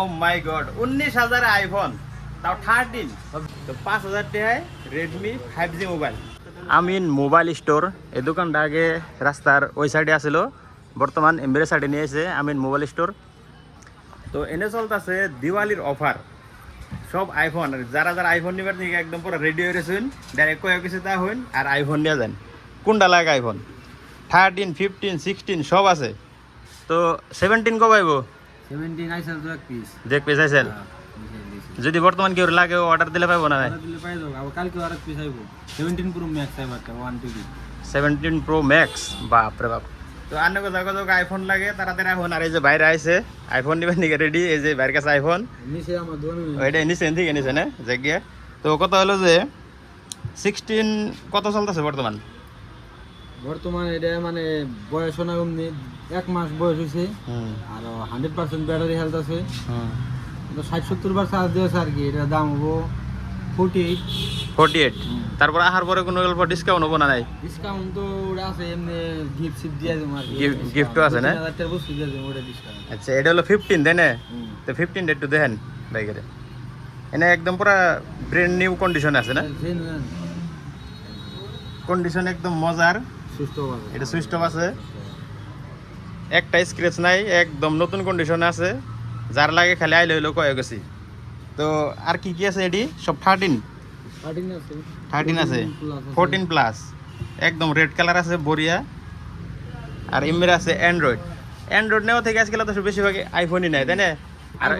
ও মাই god উনিশ হাজার iPhone তাও থার্টিন তো পাঁচ হাজার টাকায় Redmi five G mobile Amin mobile store এই দোকানটা আগে রাস্তার ওই সাইডে আছিল বর্তমান এমবির সাইডে নিয়ে এসে আমিন মোবাইল স্টোর তো এনে চলতেছে দিওয়ালির অফার সব আইফোন যারা যারা আইফোন নিবার থেকে একদম পুরো রেডি হয়ে রয়েছেন ডাইরেক্ট কয়েক কিছু তা হইন আর আইফোন নিয়ে যান। কোনটা লাগে আইফোন থার্টিন ফিফটিন সিক্সটিন সব আছে। তো সেভেন্টিন কবে আইব? সেভেন্টিন আইসাল তো এক পিস দেখ পেয়েছেন যদি বর্তমান কেউ লাগে অর্ডার দিলে পাবো না দিলে পাই যাব আবার কালকে আর এক পিস আইব। সেভেন্টিন পুরো ম্যাক্স আইব একটা one TV seventeen pro max বাপ রে বাপ। তো আর নাকি যাগো যাগো আইফোন লাগে তাড়াতাড়ি আইফোন আর এই যে বাইরে আইছে আইফোন নিবেন নিকে রেডি এই যে বাইরের কাছে আইফোন নিচে আমার দোকান। ওইটা নিচে থেকে নিচে না? জায়গা তো কত হলো যে সিক্সটিন কত চলতেছে বর্তমান? বর্তমানে এটা মানে বয়স না অমনি এক মাস বয়স হয়েছে হুম আর হান্ড্রেড পার্সেন্ট ব্যাটারি হেলথ আছে। তো ষাট সত্তর বার চার্জ দিয়েছে আর কি এটার দাম হব ফোর্টি এইট ফোর্টি এইট তারপর আহার পরে কোনো গল্প ডিসকাউন্ট হব না নাই? ডিসকাউন্ট তো ওটা আছে এমনি গিফট সিফট দিয়ে দেবো আর Gift- gift আছে না? হাজার বস্তু দিয়ে দেবো ওটা ডিসকাউন্ট আচ্ছা এটা হলো ফিফটিন তাই না? তো ফিফটিন একটু দেখেন বাইকের। এনে একদম পুরা ব্র্যান্ড নিউ কন্ডিশন আছে না? কন্ডিশন একদম মজার। এটা সুইচ অফ আছে। একটা স্ক্র্যাচ নাই একদম নতুন কন্ডিশনে আছে। যার লাগে খালি আইলে হইল কয়ে গেছি। তো আর কি কি আছে এটি? সব থার্টিন থার্টিন আছে। ফোরটিন প্লাস একদম রেড কালার আছে বরিয়া আর এমবির আছে অ্যান্ড্রয়েড অ্যান্ড্রয়েড নেওয়া থেকে আজকাল তো বেশিরভাগ আইফোনই নেয় তাই না? আর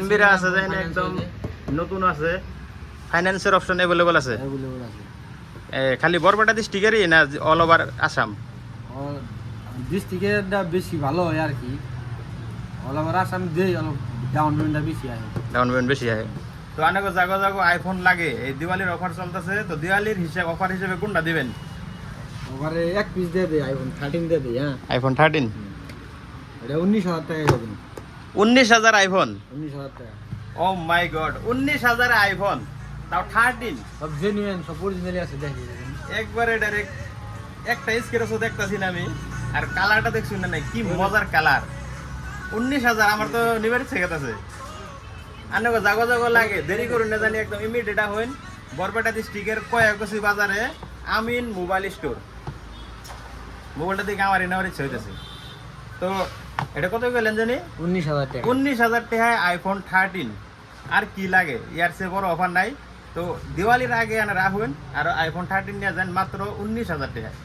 এমবিরা আছে তাই না? একদম নতুন আছে। ফাইন্যান্সের অপশন অ্যাভেলেবল আছে। অ্যাভেলেবল আছে। খালি বরপেটা ডিস্ট্রিক্টেরই না অল ওভার আসাম ডিস্ট্রিক্টেরটা বেশি ভালো হয় আর কি। অল ওভার আসাম দেই অলপ ডাউন পেমেন্টটা বেশি আছে ডাউন পেমেন্ট বেশি হয় তো অনেক জাগো জাগো আইফোন লাগে। এই দিওয়ালির অফার চলতেছে তো দিওয়ালির হিসাব অফার হিসেবে কোনটা দিবেন? ওখানে এক পিস দিয়ে দেয় আইফোন থার্টিন দিয়ে দেয় হ্যাঁ। আইফোন থার্টিন এটা উনিশ হাজার টাকায় দেবেন উনিশ হাজার আইফোন উনিশ হাজার টাকা। ও মাই গড উনিশ হাজার আইফোন তাও থার্টিন সব জেনুইন সব অরিজিনালি আছে দেখি। একবারে ডাইরেক্ট একটা স্ক্রেচও দেখতেছি না আমি। আর কালারটা দেখছি না নাই? কি মজার কালার উনিশ হাজার আমার তো নিবার গেছে আনে জাগো জাগো লাগে। দেরি করুন না জানি একদম ইমিডিয়েট হইন। বরপেটা ডিস্ট্রিক্টের কয়েকগছি বাজারে আমিন মোবাইল স্টোর মোবাইলটা দেখে আমার নেওয়ার ইচ্ছে হইতেছে। তো এটা কত গেলেন জানি? উনিশ হাজার টাকা। উনিশ হাজার টাকায় আইফোন থার্টিন আর কি লাগে? ইয়ার সে বড় অফার নাই। তো দিওয়ালির আগে আনা রাখুন আর আইফোন থার্টিন নিয়ে যান মাত্র উনিশ হাজার টাকায়।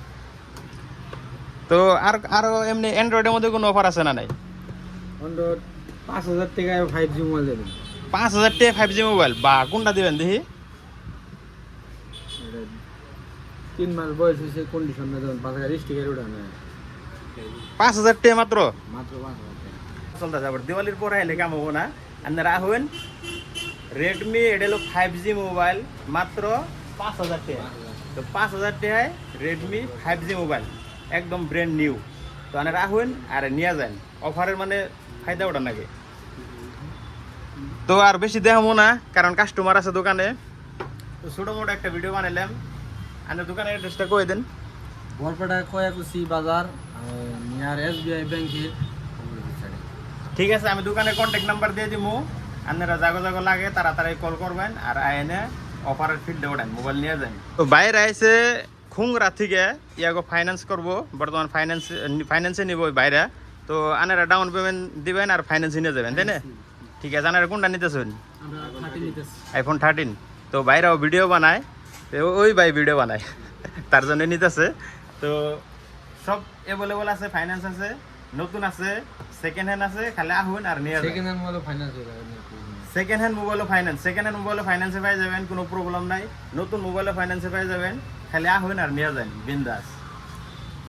তো আর আরও এমনি অ্যান্ড্রয়েডের মধ্যে কোনো অফার আছে না নাই? অন্তত পাঁচ হাজার টাকায় ফাইভ জি মোবাইল দেবেন। পাঁচ হাজার টাকা ফাইভ জি মোবাইল বা কোনটা দিবেন দেখি? তিন মাস বয়স হয়েছে কন্ডিশন না দেবেন পাঁচ হাজার স্টিকার ওটা না পাঁচ হাজার টাকা মাত্র? মাত্র পাঁচ হাজার টাকা চলতে আবার দিওয়ালির পরে এলে কাম হব না। আর রাখুন রেডমি এটা হলো ফাইভ জি মোবাইল মাত্র পাঁচ হাজার টাকা। তো পাঁচ হাজার টাকায় রেডমি ফাইভ জি মোবাইল একদম ব্র্যান্ড নিউ তো আনে রাখুন আর নিয়ে যান। অফারের মানে ফায়দা ওটা নাকি? তো আর বেশি দেখাবো না কারণ কাস্টমার আছে দোকানে। তো ছোটো মোটো একটা ভিডিও বানাইলাম। আনে দোকানের অ্যাড্রেসটা কয়ে দেন? বরপেটা কয়াকুসি বাজার নিয়ার এস বি আই ব্যাংকের ঠিক আছে আমি দোকানের কন্ট্যাক্ট নাম্বার দিয়ে দিবো আপনারা জাগো জাগো লাগে তাড়াতাড়ি কল করবেন আর আইনে অফারের ফিল্ডে ওঠেন মোবাইল নিয়ে যান। তো বাইরে আইসে খুংরা থেকে ইয়াগো ফাইন্যান্স করব বর্তমান ফাইন্যান্স ফাইন্যান্সে নিব বাইরে। তো আনারা ডাউন পেমেন্ট দিবেন আর ফাইন্যান্সে নিয়ে যাবেন তাই না? ঠিক আছে আনারা কোনটা নিতেছেন? আমরা থার্টি নিতেছি। আইফোন থার্টিন তো বাইরেও ভিডিও বানায় তো ওই ভাই ভিডিও বানায় তার জন্য নিতেছে। তো সব অ্যাভেলেবল আছে ফাইন্যান্স আছে নতুন আছে সেকেন্ড হ্যান্ড আছে খালি আহুন আর নিয়ে সেকেন্ড হ্যান্ড ফাইন্যান্স হয়ে যাবে সেকেন্ড হ্যান্ড মোবাইলও ফাইন্যান্স সেকেন্ড হ্যান্ড মোবাইলও ফাইন্যান্সে পাই যাবেন, কোনো প্রবলেম নাই। নতুন মোবাইলও ফাইন্যান্সে পাই যাবেন। খালি আহুন আর নিয়ে যান বিন্দাস।